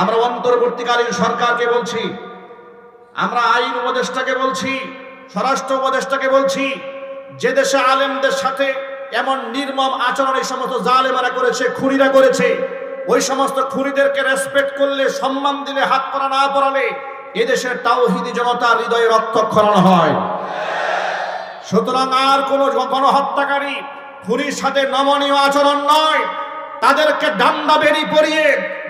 আমরা অন্তর্বর্তীকালীন সরকারকে বলছি, আমরা আইন উপদেষ্টাকে বলছি, স্বরাষ্ট্র উপদেষ্টাকে বলছি, যে দেশে আলেমদের সাথে এমন নির্মম আচরণ এই সমস্ত জালেমারা করেছে, খুনিরা করেছে, ওই সমস্ত খুনিদেরকে রেসপেক্ট করলে, সম্মান দিলে, হাত পরা না পরালে এদেশের তাওহিদি জনতা হৃদয়ে রক্তক্ষরণ হয়। সুতরাং আর কোন গণহত্যাকারী খুনির সাথে নমনীয় আচরণ নয়, তাদেরকে ডান্ডা বেরি পরিয়ে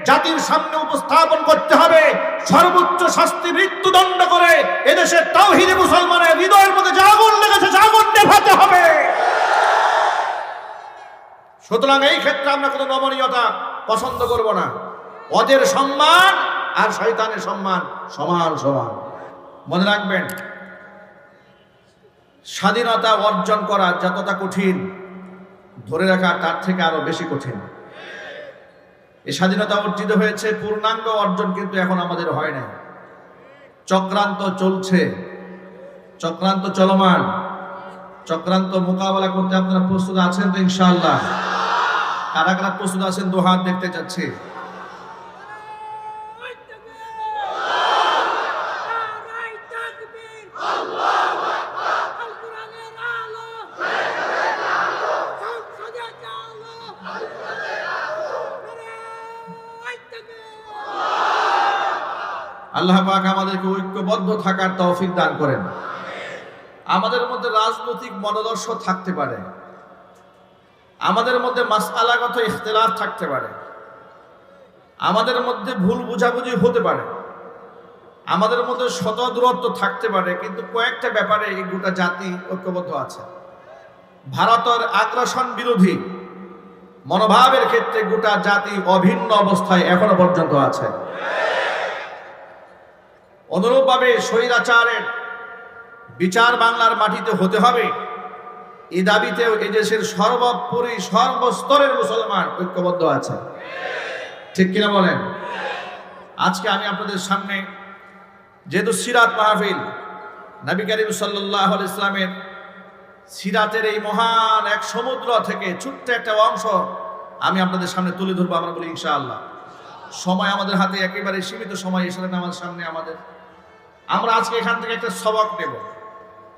জাতির সামনে উপস্থাপন করতে হবে। সর্বোচ্চ শাস্তি মৃত্যুদণ্ড করে এদেশের তাওহিদি মুসলমানের হৃদয়ের মধ্যে জাগন লেগেছে জাগন নেভাতে হবে। সুতরাং এই ক্ষেত্রে আমরা কোনো নমনীয়তা পছন্দ করব না। ওদের সম্মান আর শয়তানের সম্মান সমান সমান। মনে রাখবেন, স্বাধীনতা অর্জন করা যতটা কঠিন, ধরে রাখা তার থেকে আরও বেশি কঠিন। এই স্বাধীনতা অর্জিত হয়েছে, পূর্ণাঙ্গ অর্জন কিন্তু এখন আমাদের হয় নাই। চক্রান্ত চলছে, চক্রান্ত চলমান, চক্রান্ত মোকাবেলা করতে আপনারা প্রস্তুত আছেন তো ইনশাল্লাহ কারা কারা প্রস্তুত আছেন? দু হাত দেখতে চাচ্ছি। আল্লাহ পাক আমাদেরকে ঐক্যবদ্ধ থাকার তৌফিক দান করেন। আমাদের মধ্যে রাজনৈতিক মনোদর্শ থাকতে পারে। আমাদের মধ্যে মাসআলাগত ইখতিলাফ থাকতে পারে। আমাদের মধ্যে ভুল বুঝাবুঝি হতে পারে। আমাদের মধ্যে শত থাকতে পারে, কিন্তু কয়েকটা ব্যাপারে এই গোটা জাতি ঐক্যবদ্ধ আছে। ভারতের আগ্রাসন বিরোধী মনোভাবের ক্ষেত্রে গোটা জাতি অভিন্ন অবস্থায় এখনও পর্যন্ত আছে। অনুরূপভাবে স্বৈরাচারের বিচার বাংলার মাটিতে হতে হবে। এই দাবিতেও এদেশের সর্বোপরি সর্বস্তরের মুসলমান ঐক্যবদ্ধ আছে। ঠিক কিনা বলেন? আজকে আমি আপনাদের সামনে যেহেতু সিরাত মাহফিল, নবী করিম সাল্লাহ ইসলামের সিরাতের এই মহান এক সমুদ্র থেকে ছোট্ট একটা অংশ আমি আপনাদের সামনে তুলে ধরবো আমরা বলি ইনশাআল্লাহ। সময় আমাদের হাতে একেবারে সীমিত সময় এসে আমাদের সামনে আমাদের আমরা আজকে এখান থেকে একটা সবক নেব।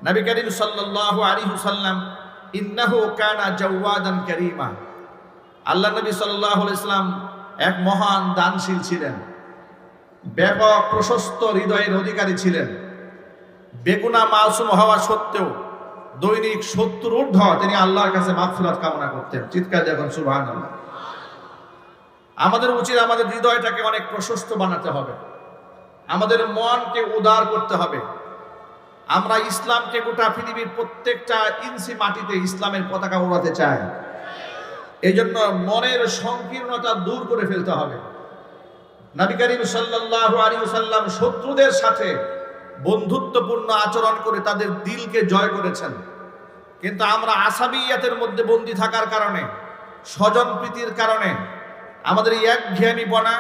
নবী করিম সাল্লাল্লাহু আলাইহি সাল্লাম ইন্নাহু কানা জাওয়াদান কারীমা। আল্লাহ নবী সাল্লাল্লাহু আলাইহি সাল্লাম এক মহান দানশীল ছিলেন। ব্যাপক প্রশস্ত হৃদয়ের অধিকারী ছিলেন। বেগুনা মাসুম হওয়া সত্ত্বেও দৈনিক সত্তর ঊর্ধ্ব তিনি আল্লাহর কাছে মাগফিরাত কামনা করতেন। চিৎকার দেখুন সুবহানাল্লাহ। আমাদের উচিত আমাদের হৃদয়টাকে অনেক প্রশস্ত বানাতে হবে। আমাদের মনকে উদার করতে হবে। আমরা ইসলামকে গোটা পৃথিবীর প্রত্যেকটা ইঞ্চি মাটিতে ইসলামের পতাকা উড়াতে চাই। এই জন্য মনের সংকীর্ণতা দূর করে ফেলতে হবে। নবী করিম সাল্লাল্লাহু আলাইহি সাল্লাম শত্রুদের সাথে বন্ধুত্বপূর্ণ আচরণ করে তাদের দিলকে জয় করেছেন। কিন্তু আমরা আসাবিয়াতের মধ্যে বন্দী থাকার কারণে, স্বজন প্রীতির কারণে, আমাদের একঘেয়েমি বনা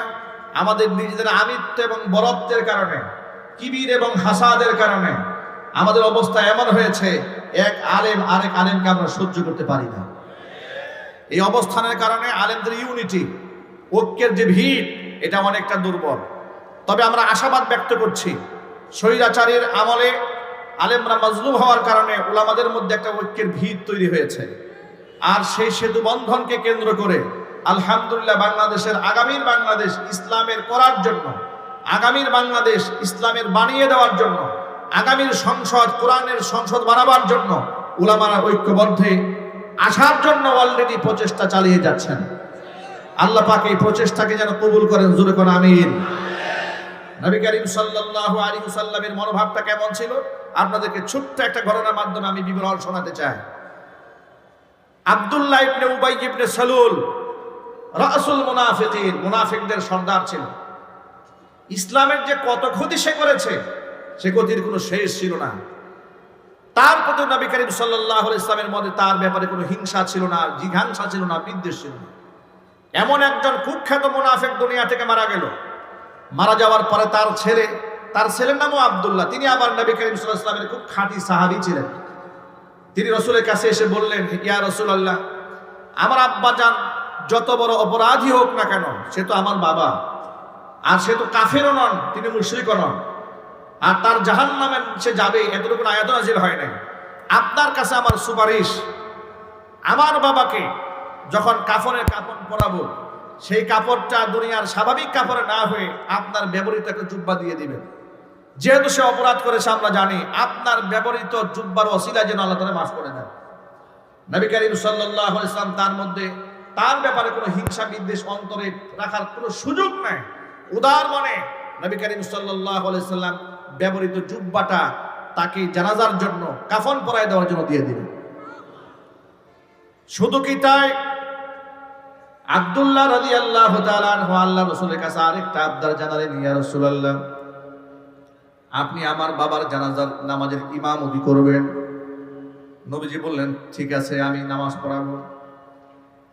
আমাদের নিজেদের আমিত্ব এবং বরত্বের কারণে, কিবির এবং হাসাদের কারণে আমাদের অবস্থা এমন হয়েছে, এক আলেম আরেক আলেমকে আমরা সহ্য করতে পারি না। এই অবস্থানের কারণে আলেমদের ইউনিটি, ঐক্যের যে ভিড়, এটা অনেকটা দুর্বল। তবে আমরা আশাবাদ ব্যক্ত করছি, স্বৈরাচারীর আমলে আলেমরা মজলুম হওয়ার কারণে ওলামাদের মধ্যে একটা ঐক্যের ভিড় তৈরি হয়েছে। আর সেই সেতু বন্ধনকে কেন্দ্র করে আলহামদুলিল্লাহ বাংলাদেশের আগামীর বাংলাদেশ ইসলামের করার জন্য, আগামীর বাংলাদেশ ইসলামের বানিয়ে দেওয়ার জন্য, আগামীর সংসদ, কোরআনের সংসদ বানাবার জন্য উলামারা ঐক্যবদ্ধে আসার জন্য অলরেডি প্রচেষ্টা চালিয়ে যাচ্ছেন। আল্লাহ পাক এই প্রচেষ্টাকে যেন কবুল করেন, জোরে করে আমিন। নবী করিম সাল্লাল্লাহু আলাইহি মনোভাবটা কেমন ছিল? আপনাদেরকে ছোট্ট একটা ঘটনার মাধ্যমে আমি বিবরণ শোনাতে চাই। আব্দুল্লাহ ইবনে উবাই ইবনে সালুল রাসুল মুনাফিকিন, মুনাফিকদের সর্দার ছিল। ইসলামের যে কত ক্ষতি সে করেছে, সে ক্ষতির কোনো শেষ ছিল না। তার প্রতি নবী করিম সাল্লাহ ইসলামের মধ্যে তার ব্যাপারে কোনো হিংসা ছিল না, জিঘাংসা ছিল না, বিদ্বেষ ছিল না। এমন একজন কুখ্যাত মুনাফিক দুনিয়া থেকে মারা গেল। মারা যাওয়ার পরে তার ছেলে, তার ছেলের নামও আবদুল্লাহ, তিনি আবার নবী করিম সাল্লাহ ইসলামের খুব খাঁটি সাহাবি ছিলেন। তিনি রসুলের কাছে এসে বললেন, ইয়া রসুল আল্লাহ আমার আব্বা যান যত বড় অপরাধী হোক না কেন, সে তো আমার বাবা। আর সে তো কাফেরও নন, তিনি মুশরিকও নন। আর তার জাহান নামে সে যাবে, এতটুকু আয়াত নাজির হয় নাই। আপনার কাছে আমার সুপারিশ, আমার বাবাকে যখন কাফনের কাপড় পরাবো, সেই কাপড়টা দুনিয়ার স্বাভাবিক কাপড়ে না হয়ে আপনার ব্যবহৃত একটা জুব্বা দিয়ে দিবেন। যেহেতু সে অপরাধ করেছে, আমরা জানি আপনার ব্যবহৃত জুব্বার অসিলা যেন আল্লাহ তালা মাফ করে দেন। নবী করিম সাল্লাহ ইসলাম তার মধ্যে তার ব্যাপারে কোনো হিংসা বিদ্বেষ অন্তরে রাখার কোনো সুযোগ নাই। উদার মনে নবী করিম সাল্লাহ সাল্লাম ব্যবহৃত জুব্বাটা তাকে জানাজার জন্য, কাফন পরায় দেওয়ার জন্য দিয়ে দিবেন শুধু কি তাই? আব্দুল্লাহ রাজি আল্লাহ আল্লাহ রসুলের কাছে আরেকটা আবদার জানালেন, ইয়া রসুল্লাহ আপনি আমার বাবার জানাজার নামাজের ইমামতি করবেন। নবীজি বললেন, ঠিক আছে, আমি নামাজ পড়াবো।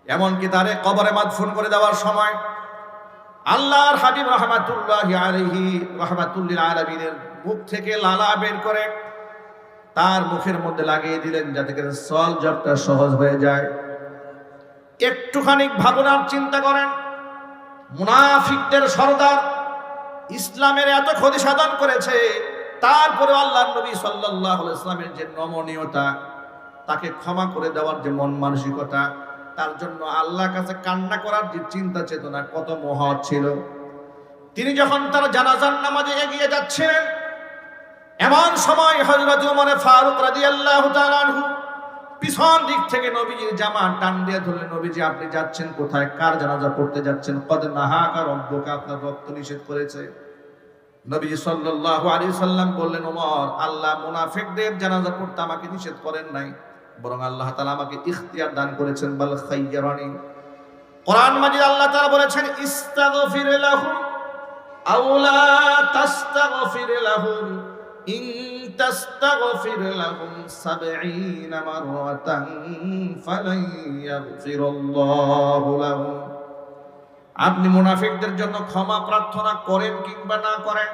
এমনকি তারে কবরে মাদফুন করে দেওয়ার সময় আল্লাহর হাবিব রহমাতুল্লাহ আলহি রহমাতুল্লিল আলমিনের মুখ থেকে লালা বের করে তার মুখের মধ্যে লাগিয়ে দিলেন যাতে করে সল জবটা সহজ হয়ে যায়। একটুখানি ভাবনার চিন্তা করেন। মুনাফিকদের সর্দার ইসলামের এত ক্ষতি সাধন করেছে তারপরে আল্লাহ নবী সাল্লাহ ইসলামের যে নমনীয়তা, তাকে ক্ষমা করে দেওয়ার যে মন মানসিকতা তার জন্য আল্লাহর কাছে কান্না করার যে চিন্তা চেতনা কত মহৎ ছিল। তিনি যখন তার জানাজার নামাজে এগিয়ে যাচ্ছিলেন, এমন সময় হজরত উমরে ফারুক রাদিয়াল্লাহু তাআলা আনহু পিছন দিক থেকে নবীজির জামা টান দিয়ে ধরলেন, নবীজি, আপনি যাচ্ছেন কোথায়? কার জানাজা পড়তে যাচ্ছেন? কদ নাহাকা রব্বুকা? আপনার রক্ত নিষেধ করেছে। নবীজি সাল্লাল্লাহু আলাইহি সাল্লাম বললেন ওমর আল্লাহ মুনাফিকদের জানাজা পড়তে আমাকে নিষেধ করেন নাই। বরং আল্লাহ তালা আমাকে ইখতিয়ার দান করেছেন, বাল খাইয়ারানি কোরআন মাজিদ আল্লাহ তাআলা বলেছেন, ইস্তাগফির লাহুম আও লা তাস্তাগফির লাহুম। ইন তাস্তাগফির লাহুম 70 মাররাতান ফালান ইয়াগফিরাল্লাহু লাহুম। আপনি মুনাফিকদের জন্য ক্ষমা প্রার্থনা করেন কিংবা না করেন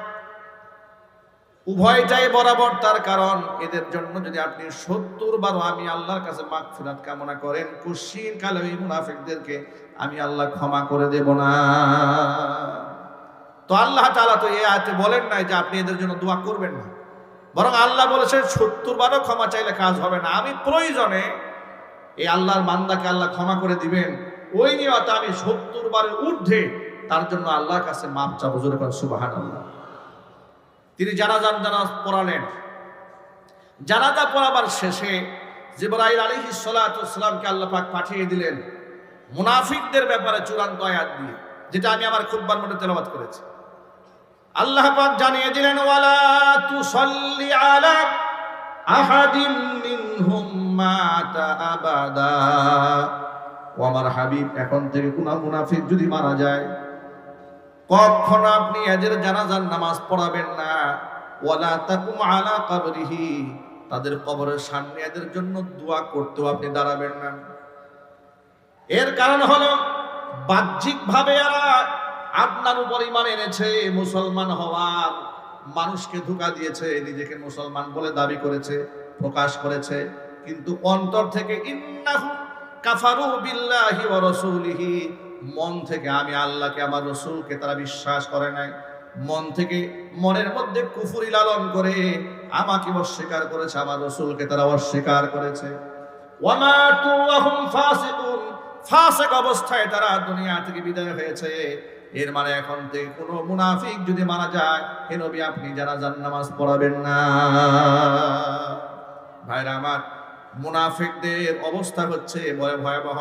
উভয়টাই বরাবর তার কারণ। এদের জন্য যদি আপনি সত্তর বারো আমি আল্লাহর কাছে মাগফিরাত কামনা করেন কুশিন কালে ওই মুনাফিকদেরকে আমি আল্লাহ ক্ষমা করে দেব না। তো আল্লাহ তাআলা তো এই আয়াতে বলেন নাই যে আপনি এদের জন্য দোয়া করবেন না। বরং আল্লাহ বলেছেন, সত্তর বারও ক্ষমা চাইলে কাজ হবে না। আমি প্রয়োজনে এই আল্লাহর বান্দাকে আল্লাহ ক্ষমা করে দিবেন। ওই নিয়ত আমি সত্তর বারের ঊর্ধ্বে তার জন্য আল্লাহর কাছে মাপ চাবো। জোরে করেন সুবাহান আল্লাহ তিনি জানাজান জানাজ পড়ালেন। জানাজা পড়াবার শেষে জিবরাইল আলী সালাতামকে আল্লাহ পাক পাঠিয়ে দিলেন। মুনাফিকদের ব্যাপারে চূড়ান্ত আয়াত দিয়ে, যেটা আমি আমার খুববার মধ্যে তেলাবাত করেছি। আল্লাহ পাক জানিয়ে দিলেন, ওয়ালা আলা মাতা আবাদা। ও আমার হাবিব, এখন থেকে কোন মুনাফিক যদি মারা যায় কখনো আপনি এদের জানাজার নামাজ পড়াবেন না। ওয়ালা তাকুম আলা কবরিহি। তাদের কবরের সামনে এদের জন্য দোয়া করতেও আপনি দাঁড়াবেন না। এর কারণ হলো, বাহ্যিকভাবে এরা আপনার উপর ইমান এনেছে, মুসলমান হওয়ার মানুষকে ধোকা দিয়েছে, নিজেকে মুসলমান বলে দাবি করেছে, প্রকাশ করেছে। কিন্তু অন্তর থেকে ইন্নাহু কাফারু বিল্লাহি ওয়া রাসূলিহি। মন থেকে আমি আল্লাহকে, আমার রসুলকে তারা বিশ্বাস করে নাই। মন থেকে মনের মধ্যে কুফুরি লালন করে আমাকে অস্বীকার করেছে, আমার রসুলকে তারা অস্বীকার করেছে। ফাসিকুন অবস্থায় তারা দুনিয়া থেকে বিদায় হয়েছে। এর মানে এখন থেকে কোনো মুনাফিক যদি মারা যায়, হে নবী, আপনি জানাজার নামাজ পড়াবেন না। ভাইরা, আমার মুনাফিকদের অবস্থা হচ্ছে বড় ভয়াবহ।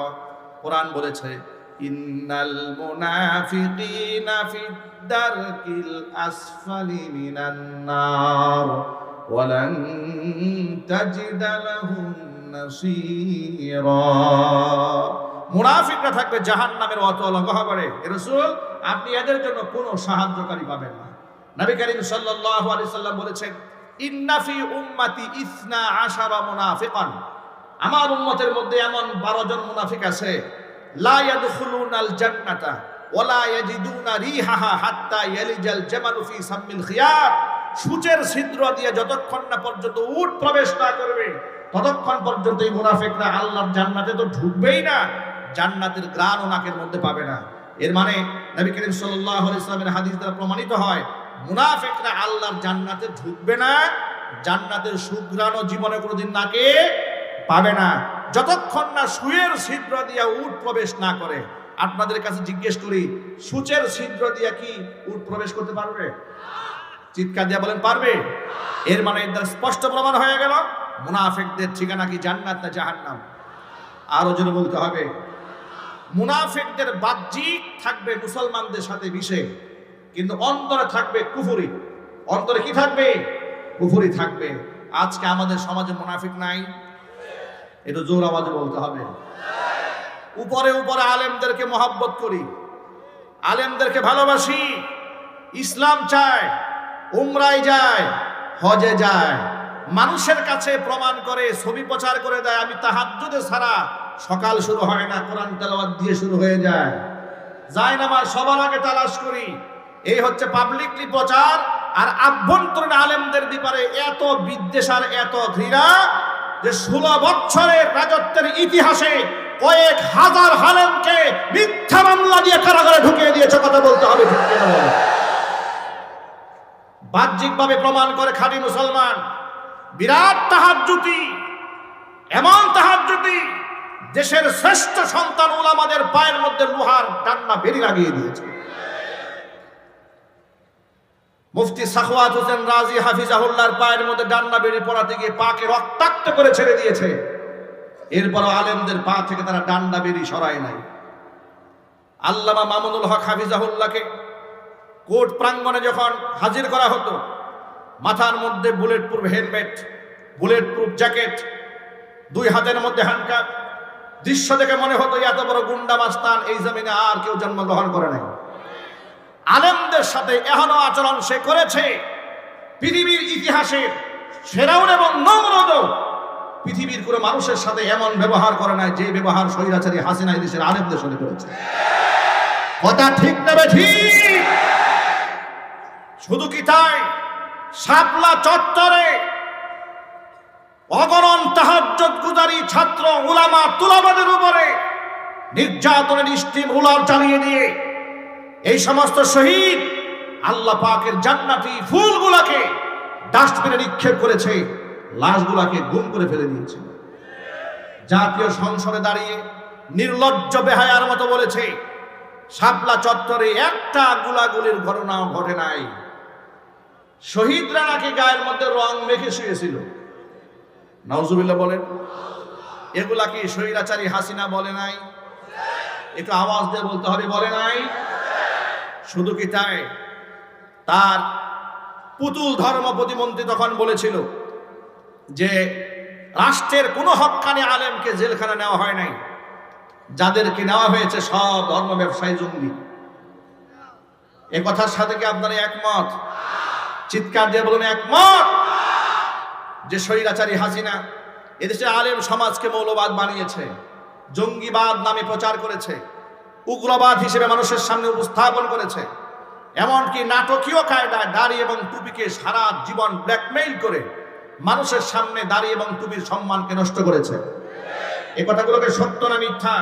কোরআন বলেছে ইন্নাল মুনাফিকিনা ফি আসফালি মিনান নার লাহুম নাসীরা। মুনাফিকরা থাকবে জাহান্নামের অতল গহবরে রাসূল, আপনি এদের জন্য কোনো সাহায্যকারী পাবেন না। নবী করিম সাল্লাল্লাহু আলাইহি সাল্লাম বলেছেন ইন্নাফি উম্মাতি ইসনা আশারা মুনাফিকান। আমার উম্মতের মধ্যে এমন বারো জন মুনাফিক আছে লা ইয়াদখুলুনাল জান্নাতা ওয়ালা ইয়াজিদুনা রিহাহা হাত্তা ইয়ালিজাল জামালু ফি সাম্মিল খিয়াত। সূচের ছিদ্র দিয়ে যতক্ষণ না পর্যন্ত উট প্রবেশ না করবে, ততক্ষণ পর্যন্ত এই মুনাফিকরা আল্লাহর জান্নাতে তো ঢুকবেই না, জান্নাতের গ্রাণ ও নাকের মধ্যে পাবে না। এর মানে নবী করিম সাল্লাল্লাহু আলাইহি সাল্লামের হাদিস দ্বারা প্রমাণিত হয়, মুনাফিকরা আল্লাহর জান্নাতে ঢুকবে না, জান্নাতের সুঘ্রাণও জীবনে কোনোদিন নাকে পাবে না। যতক্ষণ না সুয়ের ছিদ্র দিয়া উট প্রবেশ না করে, আপনাদের কাছে জিজ্ঞেস করি, সূচের ছিদ্র দিয়া কি উট প্রবেশ করতে পারবে? চিৎকার দিয়া বলেন, পারবে। এর মানে এর স্পষ্ট প্রমাণ হয়ে গেল, মুনাফিকদের ঠিকানা কি জান্নাত না জাহান্নাম? আরও জোরে বলতে হবে। মুনাফিকদের বাহ্যিক থাকবে মুসলমানদের সাথে মিশে, কিন্তু অন্তরে থাকবে কুফুরি। অন্তরে কি থাকবে? কুফুরি থাকবে। আজকে আমাদের সমাজে মুনাফিক নাই। এটা জোর আওয়াজে বলতে হবে। উপরে উপরে আলেমদেরকে মহাব্বত করি। আলেমদেরকে ভালোবাসি। ইসলাম চায়, উমরায় যায়, হজে যায়। মানুষের কাছে প্রমাণ করে, ছবি প্রচার করে দেয়। আমি তাহাজ্জুদে ছাড়া সকাল শুরু হয় না, কোরআন তেলাওয়াত দিয়ে শুরু হয়ে যায়। যায় না আমার, সবার আগে তালাশ করি। এই হচ্ছে পাবলিকলি প্রচার। আর আভ্যন্তরীণ আলেমদের ব্যাপারে এত বিদ্বেষ আর এত ঘৃণা যে ষোলো বছরের রাজত্বের ইতিহাসে কয়েক হাজার হালেমকে মিথ্যা মামলা দিয়ে কারাগারে ঢুকিয়ে দিয়েছে, কথা বলতে হবে বাহ্যিকভাবে প্রমাণ করে খাঁটি মুসলমান। বিরাট তাহার তাহাজ্জুতি, এমন তাহার তাহাজ্জুতি, দেশের শ্রেষ্ঠ সন্তান উলামাদের পায়ের মধ্যে লোহার ডান্না বেরি লাগিয়ে দিয়েছে। মুফতি সাখওয়াত হোসেন রাজি হাফিজাহুল্লাহর পায়ের মধ্যে ডান্না বেরি পড়াতে গিয়ে পাকে রক্তাক্ত করে ছেড়ে দিয়েছে। এরপর আলেমদের পা থেকে তারা ডান্ডা বেরি সরায় নাই। আল্লামা মামুনুল হক হাফিজাহুল্লাহকে কোর্ট প্রাঙ্গণে যখন হাজির করা হতো, মাথার মধ্যে bullet proof helmet bullet proof jacket, দুই হাতের মধ্যে হ্যান্ডকাপ, দৃশ্য দেখে মনে হতো, এত বড় গুন্ডা মাস্তান এই জমিনে আর কেউ জন্মগ্রহণ করে নাই। আলেমদের সাথে এখনও আচরণ সে করেছে। পৃথিবীর ইতিহাসের ফেরাউন এবং নমরদ পৃথিবীর কোনো মানুষের সাথে এমন ব্যবহার করে নাই যে ব্যবহার স্বৈরাচারী হাসিনা দেশের আলেমদের সাথে করেছে। কথা ঠিক নেবে ঠিক? শুধু কি তাই? শাপলা চত্বরে তাহাজ্জত গুজারি ছাত্র উলামা তুলাবাদের উপরে নির্যাতনের স্টিম উলার চালিয়ে দিয়ে এই সমস্ত শহীদ আল্লাহ পাকের জান্নাতি ফুলগুলাকে ডাস্টবিনে নিক্ষেপ করেছে, লাশগুলাকে গুম করে ফেলে দিয়েছে। জাতীয় সংসদে দাঁড়িয়ে নির্লজ্জ বেহায়ার মতো বলেছে, শাপলা চত্বরে একটা গুলাগুলির ঘটনাও ঘটে নাই। শহীদরা নাকি গায়ের মধ্যে রং মেখে শুয়েছিল। নওজুবিল্লাহ বলেন এগুলা কি স্বৈরাচারী হাসিনা বলে নাই, একটু আওয়াজ দিয়ে বলতে হবে, বলে নাই। শুধু কি তাই তার পুতুল ধর্ম প্রতিমন্ত্রী তখন বলেছিল যে রাষ্ট্রের কোনো হক্কানি আলেমকে জেলখানা নেওয়া হয় নাই। যাদেরকে নেওয়া হয়েছে সব ধর্ম ব্যবসায়ী জঙ্গি। এ কথার সাথে কি আপনারা একমত? চিৎকার দিয়ে বলুন একমত। যে স্বৈরাচারী হাসিনা এদেশে আলেম সমাজকে মৌলবাদ বানিয়েছে, জঙ্গিবাদ নামে প্রচার করেছে। উগ্রবাদ হিসেবে মানুষের সামনে উপস্থাপন করেছে। এমনকি নাটকীয় কায়দায় দাড়ি এবং টুপিকে সারা জীবন ব্ল্যাকমেইল করে মানুষের সামনে দাড়ি এবং টুপির সম্মানকে নষ্ট করেছে। এ কথাগুলোকে সত্য না মিথ্যা?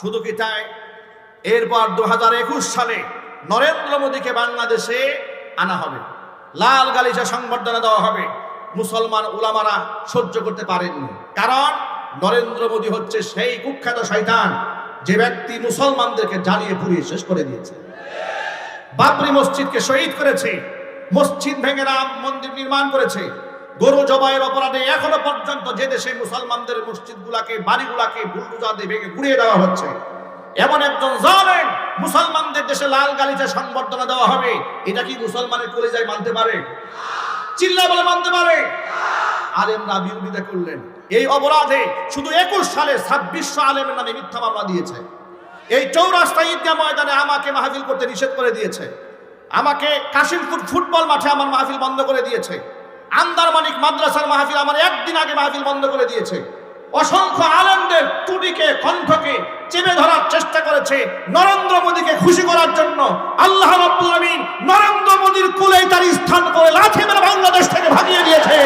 শুধু কি তাই? এরপর দু হাজার একুশ সালে নরেন্দ্র মোদীকে বাংলাদেশে আনা হবে। লাল গালিচা সংবর্ধনা দেওয়া হবে। মুসলমান উলামারা সহ্য করতে পারেননি। কারণ নরেন্দ্র মোদী হচ্ছে সেই কুখ্যাত শয়তান। যে ব্যক্তি মুসলমানদেরকে জ্বালিয়ে পুড়িয়ে শেষ করে দিয়েছে। বাবরি মসজিদকে শহীদ করেছে, মসজিদ ভেঙে রাম মন্দির নির্মাণ করেছে, গরু জবাইয়ের অপরাধে এখনও পর্যন্ত যে দেশে মুসলমানদের মসজিদগুলাকে, বাড়িগুলাকে বুলডুজার দিয়ে ভেঙে গুড়িয়ে দেওয়া হচ্ছে, এমন একজন জালেম মুসলমানদের দেশে লাল গালিচা সংবর্ধনা দেওয়া হবে, এটা কি মুসলমানের কলেজায় মানতে পারে? চিল্লা বলে মানতে পারে? আলেমরা বিরোধিতা করলেন। এই অপরাধে শুধু একুশ সালে ছাব্বিশশো আলেমের নামে মিথ্যা মামলা দিয়েছে। এই চৌরাস্তা ঈদগাহ ময়দানে আমাকে মাহফিল করতে নিষেধ করে দিয়েছে। আমাকে কাশিমপুর ফুটবল মাঠে আমার মাহফিল বন্ধ করে দিয়েছে। আন্দারমানিক মাদ্রাসার মাহফিল আমার একদিন আগে মাহফিল বন্ধ করে দিয়েছে। অসংখ্য আনন্দের টুটিকে, কণ্ঠকে চেপে ধরার চেষ্টা করেছে নরেন্দ্র মোদীকে খুশি করার জন্য। আল্লাহ রাব্বুল আমিন নরেন্দ্র মোদীর কুলেই তার স্থান করে লাঠি মেরে বাংলাদেশ থেকে ভাগিয়ে দিয়েছে।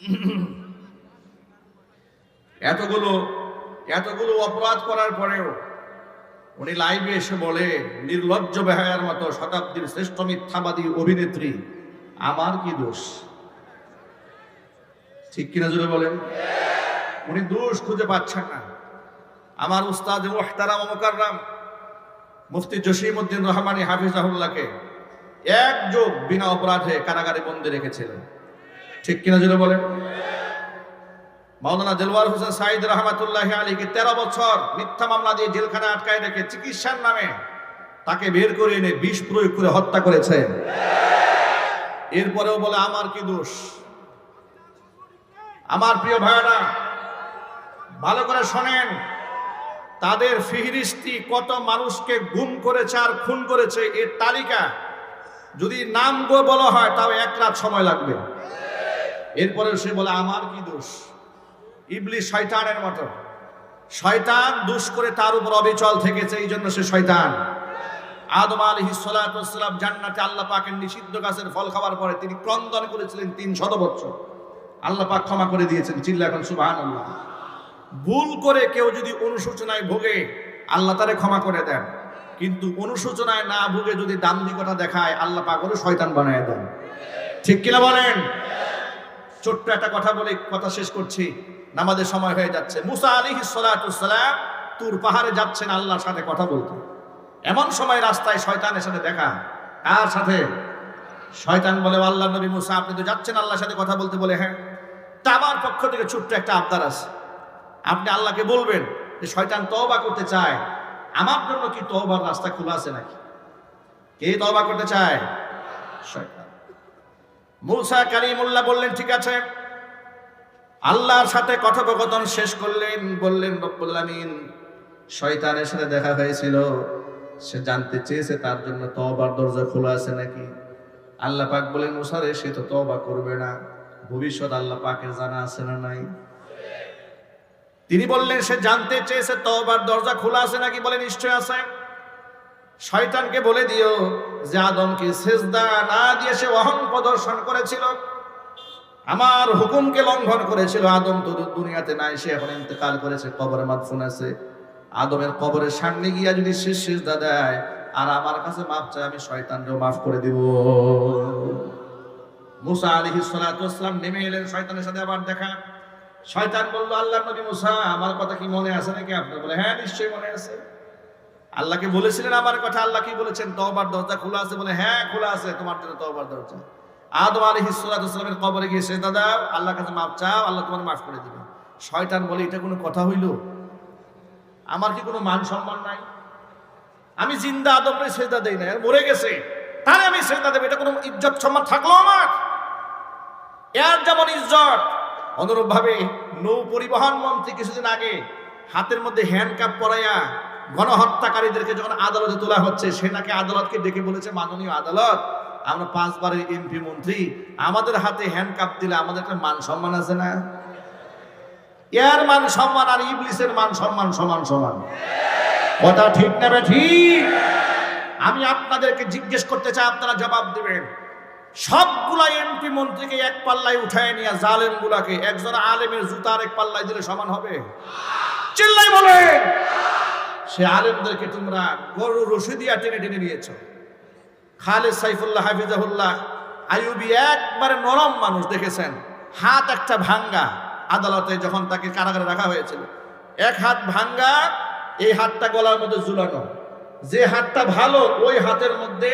এতগুলো এতগুলো অপরাধ করার পরেও উনি লাইভে এসে বলে, নির্লজ্জ বেহায়ার মতো শতাব্দীর শ্রেষ্ঠ মিথ্যাবাদী অভিনেত্রী, আমার কি দোষ? ঠিক কিনা জুড়ে বলেন? উনি দোষ খুঁজে পাচ্ছেন না। আমার উস্তাদ মোহতারাম মোকাররাম, মুফতি জসিমউদ্দিন রহমানী হাফিজাহুল্লাহকে এক যোগ বিনা অপরাধে কারাগারে বন্দি রেখেছিলেন। ঠিক কিনা জুড়ে বলেন মাওলানা দেলওয়ার হোসেন সাইদ রহমাতুল্লাহ আলীকে তেরো বছর মিথ্যা মামলা দিয়ে জেলখানে আটকায় রেখে চিকিৎসার নামে তাকে বের করে এনে বিষ প্রয়োগ করে হত্যা করেছে। এরপরেও বলে, আমার কি দোষ? আমার প্রিয় ভাইরা ভালো করে শোনেন, তাদের ফিহরিস্তি কত মানুষকে গুম করেছে আর খুন করেছে, এর তালিকা যদি নাম বলা হয়, তাও এক রাত সময় লাগবে। এরপরে সে বলে, আমার কি দোষ? ইবলি শয়তানের মতো। শয়তান দুষ করে তার উপর অবিচল থেকেছে, এই জন্য সে শয়তান। আদম আলহি সালাম জান্নাতে আল্লাহ পাকের নিষিদ্ধ গাছের ফল খাওয়ার পরে তিনি ক্রন্দন করেছিলেন তিন শত বছর। আল্লাহ পাক ক্ষমা করে দিয়েছেন, চিল্লা এখন সুবাহান আল্লাহ ভুল করে কেউ যদি অনুশোচনায় ভোগে, আল্লাহ তারে ক্ষমা করে দেন। কিন্তু অনুশোচনায় না ভুগে যদি দাম্ভিকতা দেখায়, আল্লাহ পাক ওরে শয়তান বানায় দেন। ঠিক কিনা বলেন? ছোট্ট একটা কথা বলে কথা শেষ করছি। নামাজের সময় হয়ে যাচ্ছে। মুসা আলী সালাম তুর পাহাড়ে যাচ্ছেন আল্লাহর সাথে কথা বলতে। এমন সময় রাস্তায় শয়তানের সাথে দেখা। কার সাথে? শয়তান বলে, আল্লাহ নবী মুসা, আপনি তো যাচ্ছেন আল্লাহর সাথে কথা বলতে। বলে হ্যাঁ। তা আমার পক্ষ থেকে ছোট্ট একটা আবদার আছে। আপনি আল্লাহকে বলবেন যে, শয়তান তওবা করতে চায়। আমার জন্য কি তওবার রাস্তা খোলা আছে নাকি? কে তওবা করতে চায়? শয়তান। মুসা কালিমুল্লাহ বললেন, ঠিক আছে। আল্লাহর সাথে কথোপকথন শেষ করলেন, বললেন, রব্বুল আমিন। শয়তানের সাথে দেখা হয়েছিল। সে জানতে চেয়েছে, তার জন্য তওবার দরজা খোলা আছে নাকি? আল্লাহ পাক বলেন মুসারে সে তো তওবা করবে না। ভবিষ্যৎ আল্লাহ পাকের জানা আছে না নাই? তিনি বললেন, সে জানতে চেয়েছে, তওবার দরজা খোলা আছে নাকি বলে নিশ্চয় আছে? শয়তানকে বলে দিও যে আদমকে সেজদা না দিয়ে সে অহং প্রদর্শন করেছিল। আমার হুকুমকে লঙ্ঘন করেছিল। আদম তো দুনিয়াতে নাই, সে এখন ইন্তেকাল করেছে কবরে মাদফুন আছে। আদমের কবরের সামনে গিয়া যদি শেষ সেজদা দেয়, আর আমার কাছে মাফ চায়, আমি শয়তানকেও মাফ করে দিব। মুসা আলাইহিস সালাতু ওয়াসসালাম নেমে এলেন শয়তানের সাথে আবার দেখা। শয়তান বলল আল্লাহ নবী মুসা, আমার কথা কি মনে আছে নাকি? আপনার বলে হ্যাঁ নিশ্চয়ই মনে আছে। আল্লাহকে বলেছিলেন আমার কথা, আল্লাহ কি বলেছেন? তওবার দরজা খোলা আছে বলে হ্যাঁ খোলা আছে, তোমার জন্য তওবার দরজা। আদম আলাইহিস সালাতু ওয়াসসালামের কবরে গিয়ে সেজদা দাও, আল্লাহর কাছে মাফ চাও, আল্লাহ তোমার মাফ করে দিবে। শয়তান বলে, এটা কোনো কথা হইল? আমার কি কোনো মান সম্মান নাই? আমি জিন্দা আদমরে সেজদা দেই না মরে গেছে। তাহলে আমি সেজদা দেবো, এটা কোনো ইজ্জত সম্মান থাকল আমার? এর যেমন ইজ্জত, অনুরূপভাবে নৌ পরিবহন মন্ত্রী কিছুদিন আগে হাতের মধ্যে হ্যান্ড কাপ পরাইয়া গণহত্যাকারীদেরকে যখন আদালতে তোলা হচ্ছে, সে নাকি আদালতকে ডেকে বলেছে, মাননীয় আদালত, আমরা পাঁচবারের এমপি মন্ত্রী, আমাদের হাতে হ্যান্ডকাপ দিলে আমাদের একটা মান সম্মান আছে না? এর মান সম্মান আর ইবলিসের মান সম্মান সমান সমান। কথা ঠিক নেবে ঠিক? আমি আপনাদেরকে জিজ্ঞেস করতে চাই, আপনারা জবাব দেবেন। সবগুলা এমপি মন্ত্রীকে এক পাল্লায় উঠায় নিয়ে জালেম গুলাকে একজন আলেমের জুতার এক পাল্লায় দিলে সমান হবে? চিল্লাই বলে সে আলেমদেরকে তোমরা গরু রশি দিয়া টেনে টেনে নিয়েছ। খালেদ সাইফুল্লাহ হাফিজাহুল্লাহ আইয়ুবি একবারে নরম মানুষ দেখেছেন। হাত একটা ভাঙ্গা আদালতে যখন তাকে কারাগারে রাখা হয়েছিল। এক হাত ভাঙ্গা, এই হাতটা গলার মধ্যে ঝুলানো। যে হাতটা ভালো, ওই হাতের মধ্যে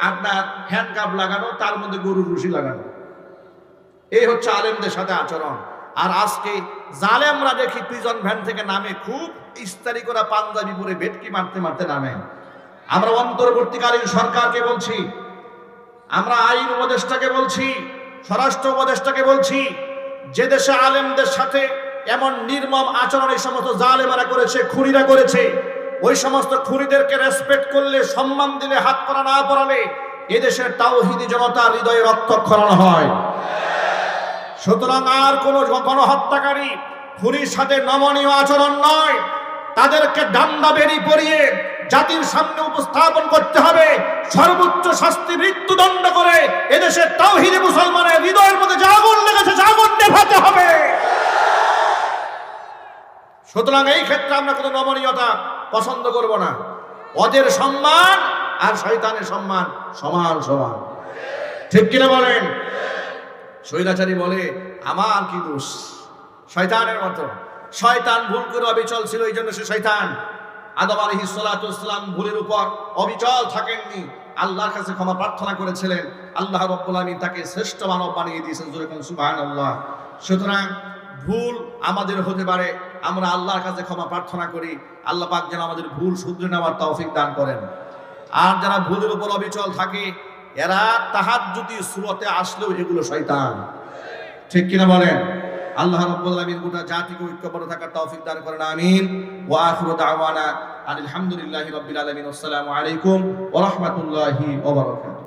আপনার হ্যান্ডকাপ লাগানো, তার মধ্যে গরুর রুশি লাগানো। এই হচ্ছে আলেমদের সাথে আচরণ। আর আজকে জালেমরা দেখি প্রিজন ভ্যান থেকে নামে, খুব ইস্তারি করা পাঞ্জাবি পরে ভেটকি মারতে মারতে নামে। আমরা অন্তর্বর্তীকালীন সরকারকে বলছি, আমরা আইন উপদেষ্টাকে বলছি, স্বরাষ্ট্র উপদেষ্টাকে বলছি, যে দেশে আলেমদের সাথে এমন নির্মম আচরণ এই সমস্ত জালেমারা করেছে, খুনিরা করেছে, ওই সমস্ত খুনিদেরকে রেসপেক্ট করলে, সম্মান দিলে, হাত করা না পড়ালে এদেশের তাওহিদি জনতা হৃদয়ে রক্তক্ষরণ হয়। সুতরাং আর কোন গণহত্যাকারী খুনির সাথে নমনীয় আচরণ নয়। তাদেরকে ডান্ডা বেরি পরিয়ে জাতির সামনে উপস্থাপন করতে হবে। সর্বোচ্চ শাস্তি মৃত্যুদণ্ড করে এদেশের তাওহিদি মুসলমানের হৃদয়ের মধ্যে জাগন লেগেছে জাগন নেভাতে হবে। সুতরাং এই ক্ষেত্রে আমরা কোনো নমনীয়তা পছন্দ করব না। ওদের সম্মান আর শয়তানের সম্মান সমান সমান। ঠিক কিনা বলেন? শৈলাচারী বলে, আমার কি দোষ? শয়তানের মতো। শয়তান ভুল করে অবিচল ছিল, এই জন্য সে শয়তান। আদম আলহি সালাম ভুলের উপর অবিচল থাকেননি। আল্লাহর কাছে ক্ষমা প্রার্থনা করেছিলেন। আল্লাহ রব্বুল তাকে শ্রেষ্ঠ মানব বানিয়ে দিয়েছেন যেরকম সুবহানাল্লাহ। সুতরাং ভুল আমাদের হতে পারে, আমরা আল্লাহর কাছে ক্ষমা প্রার্থনা করি। আল্লাহ পাক যেন আমাদের ভুল শুধরে নেওয়ার তৌফিক দান করেন। আর যারা ভুলের উপর অবিচল থাকে এরা তাহার যদি সুরতে আসলেও এগুলো শয়তান। ঠিক কিনা বলেন? আল্লাহ রাব্বুল গোটা জাতিকে ঐক্যবদ্ধ থাকার তৌফিক দান করেন, আমিন। ওয়া আখিরু দাওয়ানা আলহামদুলিল্লাহি রাব্বিল আসসালামু আলাইকুম ওয়া